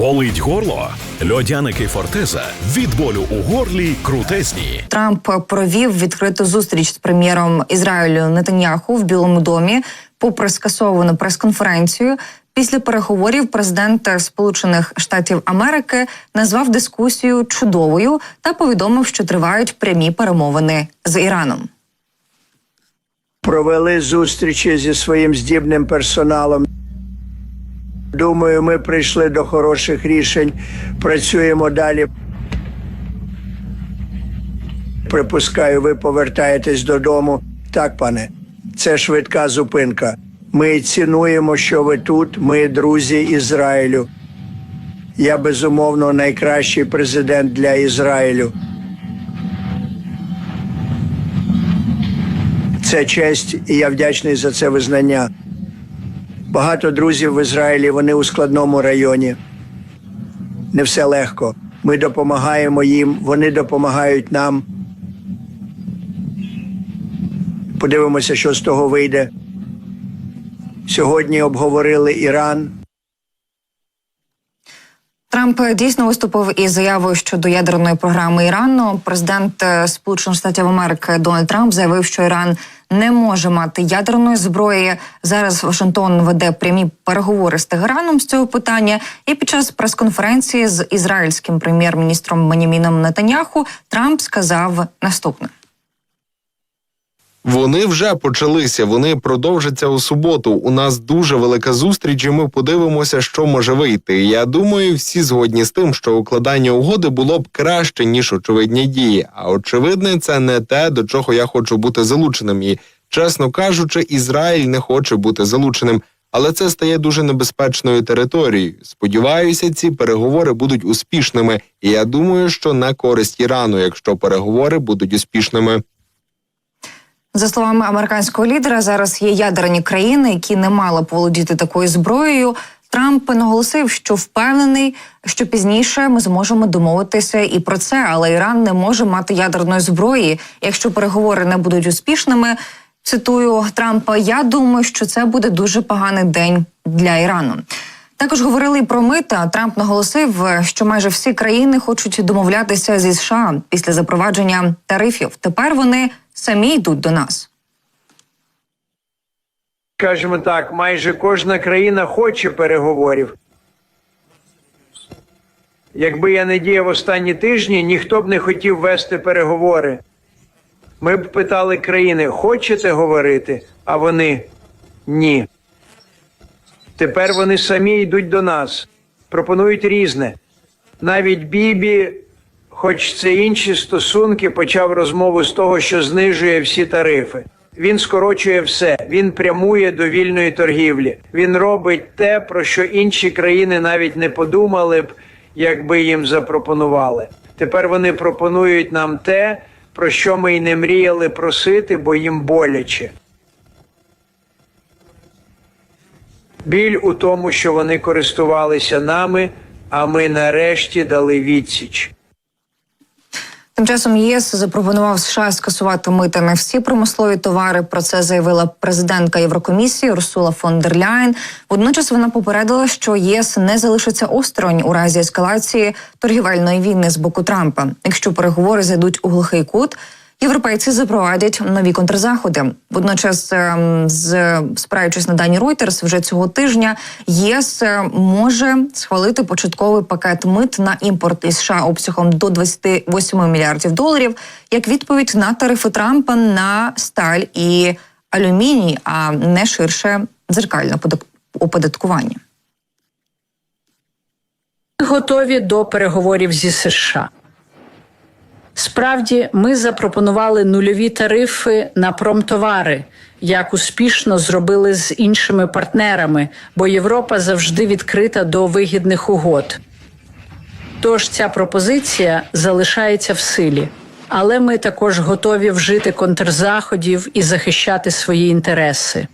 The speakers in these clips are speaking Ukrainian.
Болить горло? Льодяники Фортеза від болю у горлі крутезні. Трамп провів відкриту зустріч з прем'єром Ізраїлю Нетаньяху в Білому домі, попри скасовану прес-конференцію. Після переговорів президент Сполучених Штатів Америки назвав дискусію чудовою та повідомив, що тривають прямі перемовини з Іраном. провели зустрічі зі своїм здібним персоналом. Думаю, ми прийшли до хороших рішень. Працюємо далі. Припускаю, ви повертаєтесь додому. Так, пане, це швидка зупинка. Ми цінуємо, що ви тут. Ми друзі Ізраїлю. Я безумовно найкращий президент для Ізраїлю. Це честь, і я вдячний за це визнання. Багато друзів в Ізраїлі, вони у складному районі. Не все легко. Ми допомагаємо їм, вони допомагають нам. Подивимося, що з того вийде. Сьогодні обговорили Іран. Трамп дійсно виступив із заявою щодо ядерної програми Ірану. Президент е, Сполучених Штатів Америки Дональд Трамп заявив, що Іран не може мати ядерної зброї. Зараз Вашингтон веде прямі переговори з Тегераном з цього питання. І під час прес-конференції з ізраїльським прем'єр-міністром Беняміном Нетаньяху Трамп сказав наступне. Вони вже почалися. Вони продовжаться у суботу. У нас дуже велика зустріч, і ми подивимося, що може вийти. Я думаю, всі згодні з тим, що укладання угоди було б краще ніж очевидні дії. А очевидне, це не те, до чого я хочу бути залученим. І чесно кажучи, Ізраїль не хоче бути залученим. Але це стає дуже небезпечною територією. Сподіваюся, ці переговори будуть успішними, і я думаю, що на користь Ірану, якщо переговори будуть успішними. За словами американського лідера, зараз є ядерні країни, які не мали б володіти такою зброєю. Трамп наголосив, що впевнений, що пізніше ми зможемо домовитися і про це, але Іран не може мати ядерної зброї. Якщо переговори не будуть успішними, цитую Трампа. Я думаю, що це буде дуже поганий день для Ірану. Також говорили про мита. Трамп наголосив, що майже всі країни хочуть домовлятися зі США після запровадження тарифів. Тепер вони самі йдуть до нас. Скажімо так, майже кожна країна хоче переговорів. Якби я не діяв останні тижні, ніхто б не хотів вести переговори. Ми б питали країни, хочете говорити, а вони ні. Тепер вони самі йдуть до нас, пропонують різне. Навіть Бібі, хоч це інші стосунки, почав розмову з того, що знижує всі тарифи. Він скорочує все, він прямує до вільної торгівлі. Він робить те, про що інші країни навіть не подумали б, якби їм запропонували. Тепер вони пропонують нам те, про що ми й не мріяли просити, бо їм боляче. Біль у тому, що вони користувалися нами, а ми нарешті дали відсіч. Тим часом ЄС запропонував США скасувати мита на всі промислові товари. Про це заявила президентка Єврокомісії Урсула фон дер Ляйн. Водночас вона попередила, що ЄС не залишиться осторонь у разі ескалації торгівельної війни з боку Трампа. Якщо переговори зайдуть у глухий кут. Європейці запровадять нові контрзаходи. Водночас, ем, з спираючись на дані Reuters, вже цього тижня ЄС е, може схвалити початковий пакет мит на імпорт із США обсягом до 28 мільярдів доларів, як відповідь на тарифи Трампа на сталь і алюміній, а не ширше дзеркальне оподаткування. готові до переговорів зі США. Справді, ми запропонували нульові тарифи на промтовари, як успішно зробили з іншими партнерами, бо Європа завжди відкрита до вигідних угод. Тож ця пропозиція залишається в силі, але ми також готові вжити контрзаходів і захищати свої інтереси.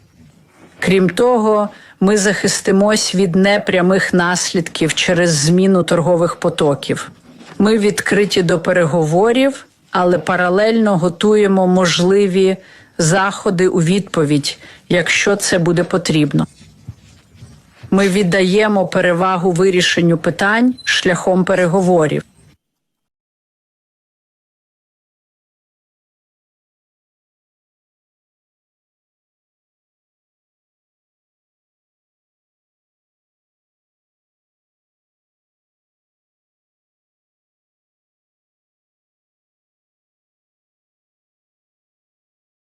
Крім того, ми захистимось від непрямих наслідків через зміну торгових потоків. Ми відкриті до переговорів, але паралельно готуємо можливі заходи у відповідь, якщо це буде потрібно. Ми віддаємо перевагу вирішенню питань шляхом переговорів.